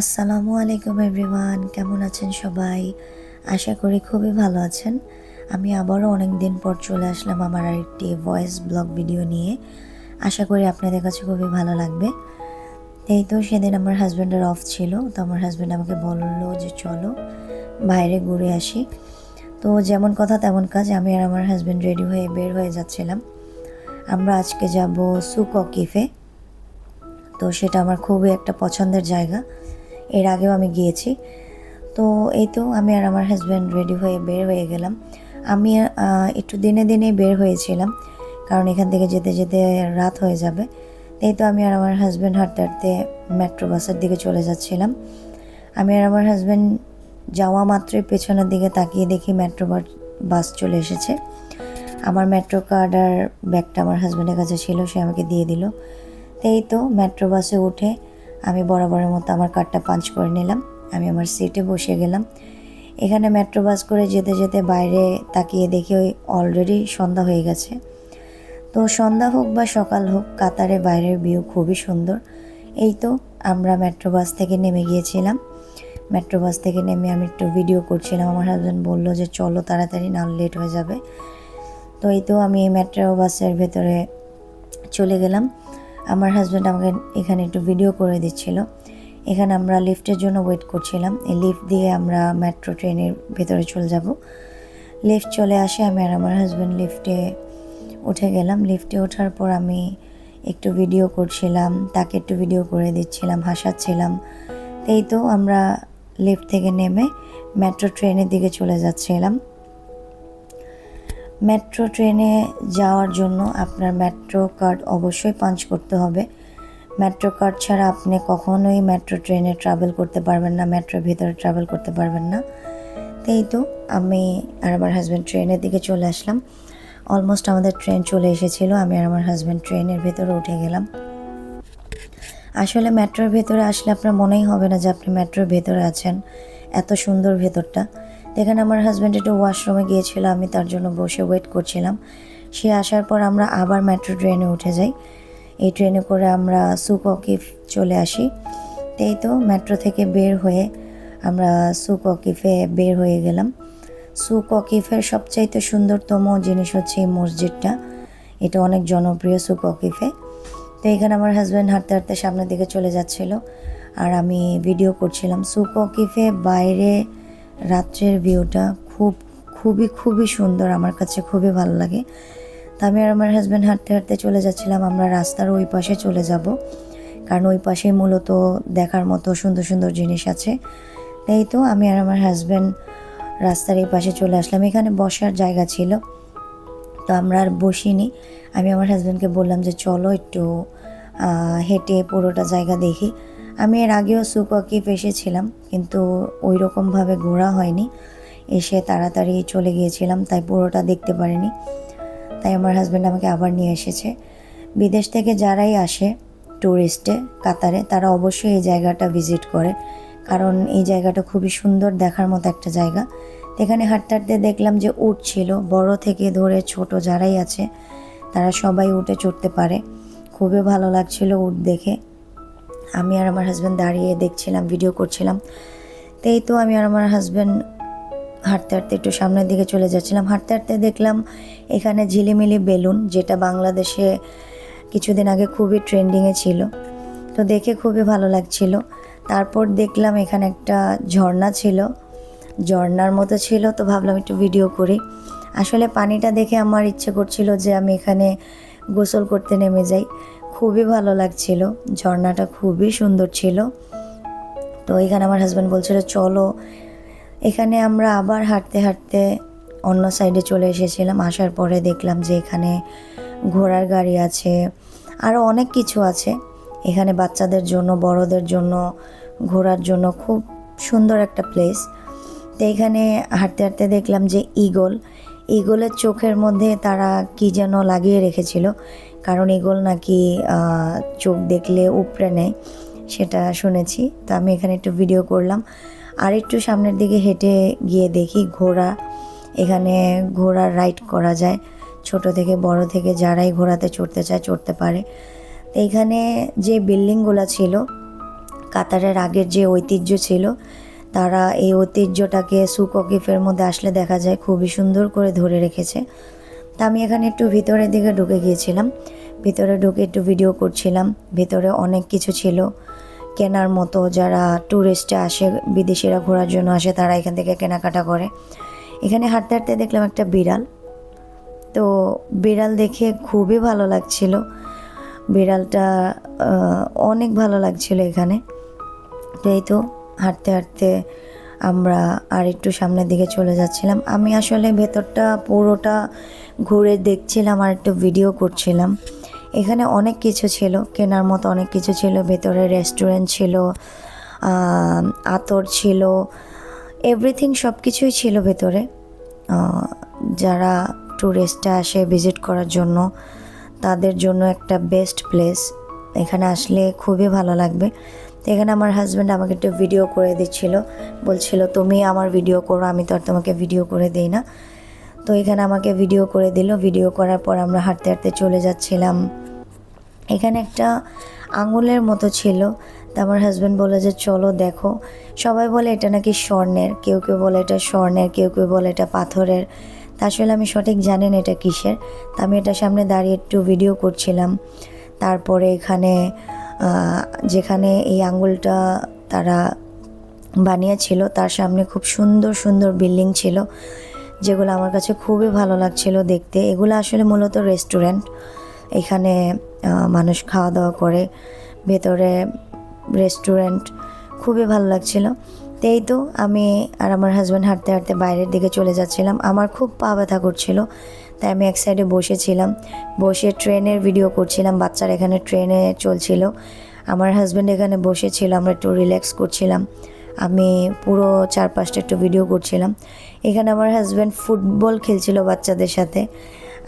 আসসালামু আলাইকুম এভরিওয়ান, কেমন আছেন সবাই? আশা করি খুবই ভালো আছেন। আমি আবারও অনেক দিন পর চলে আসলাম আমার আরেকটি ভয়েস ব্লগ ভিডিও নিয়ে। আশা করি আপনাদের কাছে খুবই ভালো লাগবে। এই তো সেদিন আমার হাজব্যান্ডের অফ ছিল, তো আমার হাজব্যান্ড আমাকে বলল যে, চলো বাইরে ঘুরে আসি। তো যেমন কথা তেমন কাজ, আমি আর আমার হাজব্যান্ড রেডি হয়ে বের হয়ে যাচ্ছিলাম। আমরা আজকে যাব সুক কিফে তো সেটা আমার খুবই একটা পছন্দের জায়গা। এর আগেও আমি গিয়েছি। তো এই তো আমি আর আমার হাজব্যান্ড রেডি হয়ে বের হয়ে গেলাম। আমি একটু দিনে দিনে বের হয়েছিলাম, কারণ এখান থেকে যেতে যেতে রাত হয়ে যাবে। এই তো আমি আর আমার হাজব্যান্ড হাঁটতে হাঁটতে মেট্রো বাসের দিকে চলে যাচ্ছিলাম। আমি আর আমার হাজব্যান্ড যাওয়া মাত্রই পেছনের দিকে তাকিয়ে দেখি মেট্রো বাস চলে এসেছে। আমার মেট্রো কার্ড আর ব্যাগটা আমার হাজব্যান্ডের কাছে ছিল, সে আমাকে দিয়ে দিল। এই তো মেট্রো বাসে উঠে আমি বরাবরের মতো আমার কার্ডটা পাঞ্চ করে নিলাম। আমি আমার সিটে বসে গেলাম। এখানে মেট্রো বাস করে যেতে যেতে বাইরে তাকিয়ে দেখি ওই অলরেডি সন্ধ্যা হয়ে গেছে। তো সন্ধ্যা হোক বা সকাল হোক, কাতারে বাইরের ভিউ খুবই সুন্দর। এই তো আমরা মেট্রো বাস থেকে নেমে গিয়েছিলাম। মেট্রো বাস থেকে নেমে আমি একটু ভিডিও করছিলাম। আমার হাজব্যান্ড বলল যে, চলো তাড়াতাড়ি, না লেট হয়ে যাবে। তো এই তো আমি মেট্রো বাসের ভেতরে চলে গেলাম। আমার হাজব্যান্ড আমাকে এখানে একটু ভিডিও করে দিচ্ছিল। এখানে আমরা লিফটের জন্য ওয়েট করছিলাম। এই লিফট দিয়ে আমরা মেট্রো ট্রেনের ভেতরে চলে যাব। লিফট চলে আসে, আমি আর আমার হাজব্যান্ড লিফটে উঠে গেলাম। লিফটে ওঠার পর আমি একটু ভিডিও করছিলাম, তাকে একটু ভিডিও করে দিচ্ছিলাম, হাসাচ্ছিলাম। এই তো আমরা লিফট থেকে নেমে মেট্রো ট্রেনের দিকে চলে যাচ্ছিলাম। মেট্রো ট্রেনে যাওয়ার জন্য আপনার মেট্রো কার্ড অবশ্যই পাঞ্চ করতে হবে। মেট্রো কার্ড ছাড়া আপনি কখনোই মেট্রো ট্রেনে ট্রাভেল করতে পারবেন না মেট্রোর ভিতরে ট্রাভেল করতে পারবেন না। তাই তো আমি আর আমার হাজব্যান্ড ট্রেনের দিকে চলে আসলাম। অলমোস্ট আমাদের ট্রেন চলে এসেছিল, আমি আর আমার হাজব্যান্ড ট্রেনের ভেতরে উঠে গেলাম। আসলে মেট্রোর ভেতরে আসলে আপনার মনেই হবে না যে আপনি মেট্রোর ভেতরে আছেন, এত সুন্দর ভেতরটা। তো এখানে আমার হাজব্যান্ড একটু ওয়াশরুমে গিয়েছিল, আমি তার জন্য বসে ওয়েট করছিলাম। সে আসার পর আমরা আবার মেট্রো ট্রেনে উঠে যাই। এই ট্রেনে করে আমরা সুককিফ চলে আসি। তাই তো মেট্রো থেকে বের হয়ে আমরা সুককিফে বের হয়ে গেলাম। সুককিফের সবচাইতে সুন্দরতম জিনিস হচ্ছে এই মসজিদটা। এটা অনেক জনপ্রিয় সুককিফে তো এখানে আমার হাজব্যান্ড হাঁটতে হাঁটতে সামনের দিকে চলে যাচ্ছিল। আর আমি ভিডিও করছিলাম। সুককিফে বাইরে রাত্রের ভিউটা খুব, খুবই খুবই সুন্দর। আমার কাছে খুবই ভালো লাগে। তা আমি আর আমার হাজব্যান্ড হাঁটতে হাঁটতে চলে যাচ্ছিলাম। আমরা রাস্তার ওই পাশে চলে যাব। কারণ ওই পাশে মূলত দেখার মতো সুন্দর সুন্দর জিনিস আছে। এই তো আমি আর আমার হাজব্যান্ড রাস্তার এই পাশে চলে আসলাম। এখানে বসার জায়গা ছিল। তো আমরা আর বসিনি। আমি আমার হাজব্যান্ডকে বললাম যে, চলো একটু হেঁটে পুরোটা জায়গা দেখি। আমি এর আগেও সুককিফ এসেছিলাম, কিন্তু ওই রকমভাবে ঘোরা হয়নি। এসে তাড়াতাড়ি চলে গিয়েছিলাম, তাই পুরোটা দেখতে পারিনি। তাই আমার হাজব্যান্ড আমাকে আবার নিয়ে এসেছে। বিদেশ থেকে যারাই আসে ট্যুরিস্টে কাতারে, তারা অবশ্যই এই জায়গাটা ভিজিট করে। কারণ এই জায়গাটা খুবই সুন্দর দেখার মতো একটা জায়গা। এখানে হাঁটতে হাঁটতে দেখলাম যে উট ছিল, বড় থেকে ধরে ছোট যারাই আছে, তারা সবাই উঠে চড়তে পারে। খুবই ভালো লাগছিল উট দেখে। আমি আর আমার হাজব্যান্ড দাঁড়িয়ে দেখছিলাম ভিডিও করছিলাম। তো এই তো আমি আর আমার হাজব্যান্ড হাঁটতে হাঁটতে একটু সামনের দিকে চলে যাচ্ছিলাম। হাঁটতে হাঁটতে দেখলাম এখানে ঝিলিমিলি বেলুন, যেটা বাংলাদেশে কিছুদিন আগে খুবই ট্রেন্ডিংয়ে ছিল। তো দেখে খুবই ভালো লাগছিল। তারপর দেখলাম এখানে একটা ঝর্ণা ছিল। ঝর্ণার মতো ছিল, তো ভাবলাম একটু ভিডিও করি। আসলে পানিটা দেখে আমার ইচ্ছে করছিল যে আমি এখানে গোসল করতে নেমে যাই। খুবই ভালো লাগছিল। ঝর্ণাটা খুবই সুন্দর ছিল। তো এখানে আমার হাজব্যান্ড বলছিল, চলো। এখানে আমরা আবার হাঁটতে হাঁটতে অন্য সাইডে চলে এসেছিলাম। আসার পরে দেখলাম যে এখানে ঘোড়ার গাড়ি আছে আরও অনেক কিছু আছে। এখানে বাচ্চাদের জন্য, বড়দের জন্য ঘোরার জন্য খুব সুন্দর একটা প্লেস তো এখানে হাঁটতে হাঁটতে দেখলাম যে ইগল ইগলের চোখের মধ্যে তারা কি যেন লাগিয়ে রেখেছিল। কারণ ইগল নাকি চোখ দেখলে উপড়ে নেয়, সেটা শুনেছি। তো আমি এখানে একটু ভিডিও করলাম। আর একটু সামনের দিকে হেঁটে গিয়ে দেখি ঘোড়া, এখানে ঘোড়া রাইড করা যায়। ছোট থেকে বড় থেকে যারাই ঘোড়াতে চড়তে চায়, চড়তে পারে। তো এইখানে যে বিল্ডিংগুলো ছিল, কাতারের আগের যে ঐতিহ্য ছিল, তারা এই ঐতিহ্যটাকে সুককিফের মধ্যে আসলে দেখা যায় খুবই সুন্দর করে ধরে রেখেছে। তা আমি এখানে একটু ভিতরের দিকে ঢুকে গিয়েছিলাম। ভিতরে ঢুকে একটু ভিডিও করছিলাম। ভিতরে অনেক কিছু ছিল। কেনার মতো যারা ট্যুরিস্টে আসে, বিদেশিরা ঘোরার জন্য আসে, তারা এখান থেকে কেনাকাটা করে। এখানে হাঁটতে হাঁটতে দেখলাম একটা বিড়াল। তো বিড়াল দেখে খুবই ভালো লাগছিল। বিড়ালটা অনেক ভালো লাগছিল এখানে। তো এই তো হাঁটতে হাঁটতে আমরা আর একটু সামনের দিকে চলে যাচ্ছিলাম। আমি আসলে ভেতরটা পুরোটা ঘুরে দেখছিলাম আর একটু ভিডিও করছিলাম। এখানে অনেক কিছু ছিল, কেনার মতো অনেক কিছু ছিল, ভেতরে রেস্টুরেন্ট ছিল আতর ছিল এভরিথিং সব কিছুই ছিল ভেতরে। যারা ট্যুরিস্টরা আসে ভিজিট করার জন্য, তাদের জন্য একটা বেস্ট প্লেস এখানে আসলে খুবই ভালো লাগবে। তো এখানে আমার হাজব্যান্ড আমাকে একটু ভিডিও করে দিচ্ছিল, বলছিল, তুমি আমার ভিডিও করো, আমি তো আর তোমাকে ভিডিও করে দিই না। তো এখানে আমাকে ভিডিও করে দিল। ভিডিও করার পর আমরা হাঁটতে হাঁটতে চলে যাচ্ছিলাম। এখানে একটা আঙুলের মতো ছিল। তা আমার হাজব্যান্ড বলে যে, চলো দেখো। সবাই বলে, এটা নাকি স্বর্ণের? কেউ কেউ বলে, এটা স্বর্ণের। কেউ কেউ বলে, এটা পাথরের। তা আসলে আমি সঠিক জানি না এটা কিসের। তা আমি এটা সামনে দাঁড়িয়ে একটু ভিডিও করছিলাম। তারপরে এখানে যেখানে এই আঙুলটা তারা বানিয়েছিল, তার সামনে খুব সুন্দর সুন্দর বিল্ডিং ছিল। যেগুলো আমার কাছে খুবই ভালো লাগছিল দেখতে। এগুলো আসলে মূলত রেস্টুরেন্ট এখানে মানুষ খাওয়া দাওয়া করে। ভেতরে রেস্টুরেন্ট খুবই ভালো লাগছিল। তো এই তো আমি আর আমার হাজব্যান্ড হাঁটতে হাঁটতে বাইরের দিকে চলে যাচ্ছিলাম। আমার খুব পা ব্যথা করছিল, তাই আমি এক সাইডে বসেছিলাম। বসে ট্রেনের ভিডিও করছিলাম, বাচ্চারা এখানে ট্রেনে চলছিল। আমার হাজব্যান্ড এখানে বসেছিল, আমরা একটু রিল্যাক্স করছিলাম। আমি পুরো চারপাশটা একটু ভিডিও করছিলাম। এখানে আমার হাজব্যান্ড ফুটবল খেলছিল বাচ্চাদের সাথে।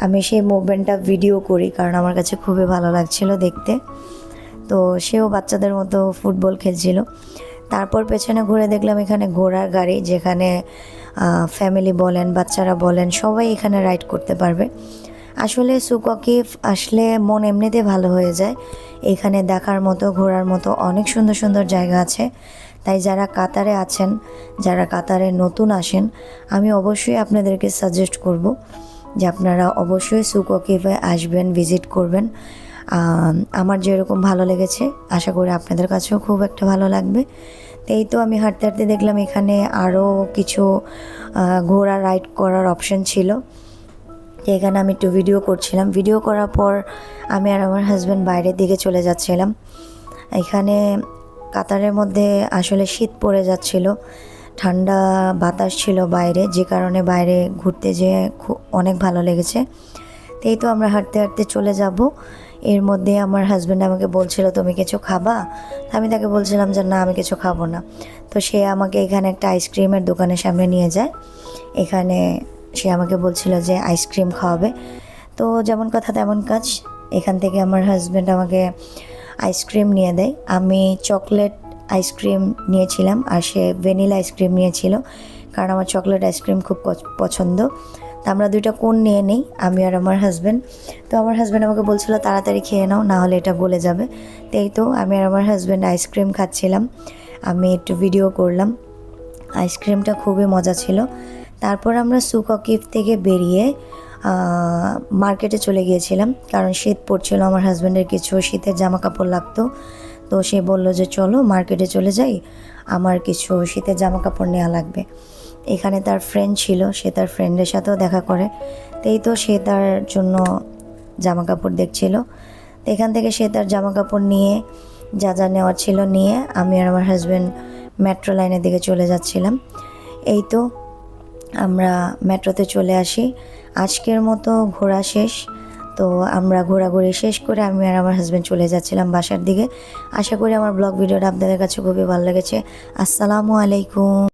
আমি সেই মুভমেন্টটা ভিডিও করি কারণ আমার কাছে খুবই ভালো লাগছিল দেখতে। তো সেও বাচ্চাদের মতো ফুটবল খেলছিল। তারপর পেছনে ঘুরে দেখলাম এখানে ঘোড়ার গাড়ি যেখানে ফ্যামিলি বলেন, বাচ্চারা বলেন, সবাই এখানে রাইড করতে পারবে। আসলে সুককিফ আসলে মন এমনিতে ভালো হয়ে যায়। এখানে দেখার মতো, ঘোরার মতো অনেক সুন্দর সুন্দর জায়গা আছে। তাই যারা কাতারে আছেন, যারা কাতারে নতুন আসেন, আমি অবশ্যই আপনাদেরকে সাজেস্ট করব যে আপনারা অবশ্যই সুককিফে আসবেন ভিজিট করবেন। আমার যেরকম ভালো লেগেছে, আশা করি আপনাদের কাছেও খুব একটা ভালো লাগবে। এই তো আমি হাঁটতে হাঁটতে দেখলাম এখানে আরও কিছু ঘোড়া রাইড করার অপশন ছিল। এখানে আমি একটু ভিডিও করছিলাম। ভিডিও করার পর আমি আর আমার হাজব্যান্ড বাইরের দিকে চলে যাচ্ছিলাম। এখানে কাতারের মধ্যে আসলে শীত পড়ে যাচ্ছিল, ঠান্ডা বাতাস ছিল বাইরে, যে কারণে বাইরে ঘুরতে যেয়ে খুব অনেক ভালো লেগেছে। তো এই তো আমরা হাঁটতে হাঁটতে চলে যাব। এর মধ্যে আমার হাজব্যান্ড আমাকে বলছিল, তুমি কিছু খাবা? আমি তাকে বলছিলাম যে, না, আমি কিছু খাব না। তো সে আমাকে এখানে একটা আইসক্রিমের দোকানের সামনে নিয়ে যায়। এখানে সে আমাকে বলছিল যে আইসক্রিম খাওয়াবে। তো যেমন কথা তেমন কাজ। এখান থেকে আমার হাজব্যান্ড আমাকে আইসক্রিম নিয়ে দেয়। আমি চকলেট আইসক্রিম নিয়েছিলাম আর সে ভ্যানিলা আইসক্রিম নিয়েছিল কারণ আমার চকলেট আইসক্রিম খুব পছন্দ। তা আমরা দুইটা কোন নিয়ে নেই, আমি আর আমার হাজব্যান্ড তো আমার হাজব্যান্ড আমাকে বলছিল, তাড়াতাড়ি খেয়ে নাও, না হলে এটা গলে যাবে। তো এই তো আমি আর আমার হাজব্যান্ড আইসক্রিম খাচ্ছিলাম। আমি একটু ভিডিও করলাম। আইসক্রিমটা খুবই মজা ছিল। তারপর আমরা সুককিফ থেকে বেরিয়ে মার্কেটে চলে গিয়েছিলাম, কারণ শীত পড়ছিল, আমার হাজব্যান্ডের কিছু শীতের জামা কাপড় লাগতো। তো সে বলল যে, চলো মার্কেটে চলে যাই, আমার কিছু শীতের জামা কাপড় নেওয়া লাগবে। এখানে তার ফ্রেন্ড ছিল, সে তার ফ্রেন্ডের সাথেও দেখা করে। তো এই তো সে তার জন্য জামা কাপড় দেখছিল। তো এখান থেকে সে তার জামা কাপড় নিয়ে, যা যা নেওয়ার ছিল নিয়ে আমি আর আমার হাজব্যান্ড মেট্রো লাইনের দিকে চলে যাচ্ছিলাম। এই তো আমরা মেট্রোতে চলে আসি। আজকের মতো ঘোরা শেষ। তো আমরা ঘোরাঘুরি শেষ করে আমি আর আমার হাজব্যান্ড চলে যাচ্ছিলাম বাসার দিকে। আশা করি আমার ব্লগ ভিডিওটা আপনাদের কাছে খুবই ভালো লেগেছে। আসসালামু আলাইকুম।